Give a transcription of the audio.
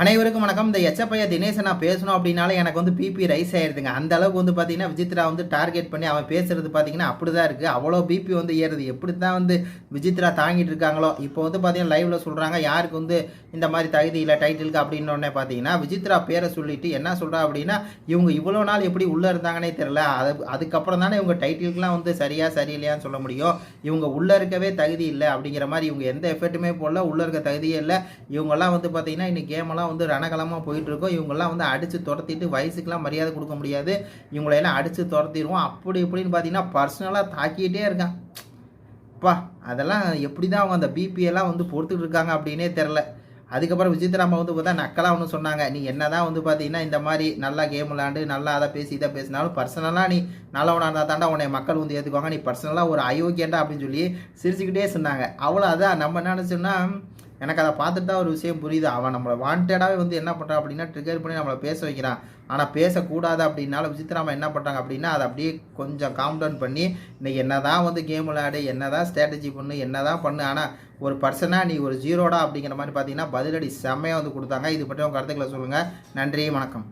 அனைவருக்கும் வணக்கம். இந்த எச்சப்பைய தினேசன் நான் பேசணும் அப்படின்னாலே எனக்கு வந்து பிபி ரைஸ் ஆயிடுதுங்க அந்த அளவுக்கு வந்து பார்த்தீங்கன்னா விஜித்ரா வந்து டார்கெட் பண்ணி அவன் பேசுறது பார்த்தீங்கன்னா அப்படி தான் இருக்குது அவ்வளோ பிபி வந்து ஏறுது. எப்படி தான் வந்து விஜித்ரா தாங்கிட்டு இருக்காங்களோ? இப்போ வந்து பார்த்தீங்கன்னா லைவ்ல சொல்கிறாங்க யாருக்கு வந்து இந்த மாதிரி தகுதி இல்லை டைட்டிலுக்கு அப்படின்னு உடனே பார்த்தீங்கன்னா விஜித்ரா பேரை சொல்லிட்டு என்ன சொல்கிறா அப்படின்னா இவங்க இவ்வளோ நாள் எப்படி உள்ளே இருந்தாங்கன்னே தெரில அது அதுக்கப்புறம் தானே இவங்க டைட்டிலுக்குலாம் வந்து சரியா சரியில்லையான்னு சொல்ல முடியும். இவங்க உள்ளே இருக்கவே தகுதி இல்லை அப்படிங்கிற மாதிரி இவங்க எந்த எஃபர்ட்டுமே போடல. உள்ளே இருக்க தகுதியே இல்லை. இவங்கெல்லாம் வந்து பார்த்தீங்கன்னா இன்னைக்கு கேமெல்லாம் வந்து ரணகலமாக போயிட்டுருக்கோம். இவங்கெல்லாம் வந்து அடித்து துரத்திட்டு வயசுக்கெல்லாம் மரியாதை கொடுக்க முடியாது. இவங்களையெல்லாம் அடித்து துரத்திடுவோம். அப்படி இப்படின்னு பார்த்தீங்கன்னா பர்சனலாக தாக்கிட்டே இருக்கான். அப்பா அதெல்லாம் எப்படி தான் அவங்க அந்த பிபி எல்லாம் வந்து பொறுத்துட்டு இருக்காங்க அப்படின்னே தெரில அதுக்கப்புறம் விசித்ராமா வந்து பார்த்தா நக்கலாக ஒன்று சொன்னாங்க. நீ என்னதான் வந்து பார்த்தீங்கன்னா இந்த மாதிரி நல்லா கேம் விளாண்டு நல்லா அதை பேசி இதை பேசினாலும் பர்சனலாக நீ நல்லவனாக இருந்தால் தாண்டா உன்னை மக்கள் வந்து ஏற்றுக்குவாங்க நீ பர்சனலாக ஒரு அயோக்கியண்டா அப்படின்னு சொல்லி சிரிச்சுக்கிட்டே சொன்னாங்க. அவ்வளோ அதான் நம்ம என்ன நினச்சோன்னா எனக்கு அதை பார்த்துட்டு தான் ஒரு விஷயம் புரியுது. அவன் நம்மளை வாண்டடாகவே வந்து என்ன பண்ணுறான் அப்படின்னா ட்ரிகர் பண்ணி நம்மளை பேச வைக்கிறான். ஆனால் பேசக்கூடாது அப்படின்னால விசித்ராமா என்ன பண்ணுறாங்க அப்படின்னா அதை அப்படியே கொஞ்சம் காம் டவுன் பண்ணி இன்னைக்கு என்ன தான் வந்து கேம் விளையாடு என்ன தான் ஸ்ட்ராட்டஜி பண்ணு என்ன தான் பண்ணு ஆனால் ஒரு பர்சனாக நீ ஒரு ஜீரோடா அப்படிங்கிற மாதிரி பார்த்தீங்கன்னா பதிலடி செம்மையாக வந்து கொடுத்தாங்க. இது பற்றி உங்கள் கருத்துக்களை சொல்லுங்கள் நன்றி வணக்கம்.